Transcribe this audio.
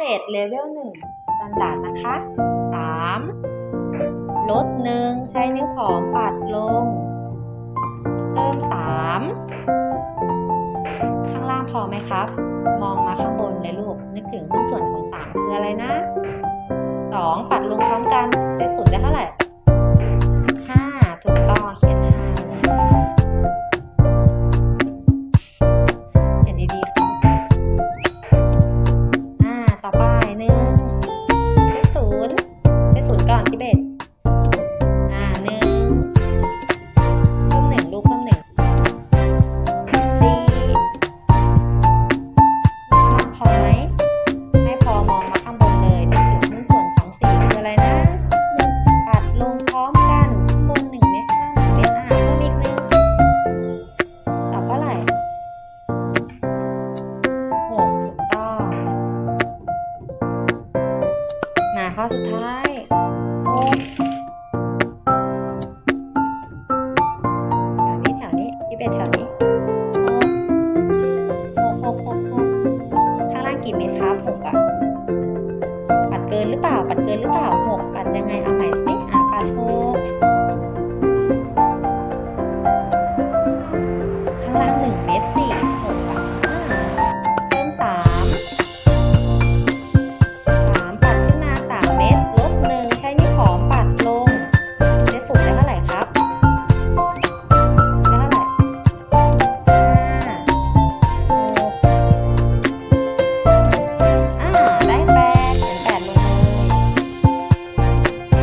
เกรดเลเวลหนึ่งสแตนดาร์ดนะคะสามลดหนึ่งใช้นิ้วผอมปัดลง เพิ่มสามข้างล่างพอไหมครับ มองมาข้างบนเลยลูก นึกถึงหุ้นส่วนของสามคืออะไรนะสองปัดลงพร้อมกัน ข้อสุดท้ายหกแถวนี้แถวนี้ยี่สิบเอ็ดแถวนี้หกหกหกหกหกข้างล่างกี่เมตรครับหกอะปัดเกินหรือเปล่า ปัดเกินหรือเปล่าหกปัดยังไงเอาไหม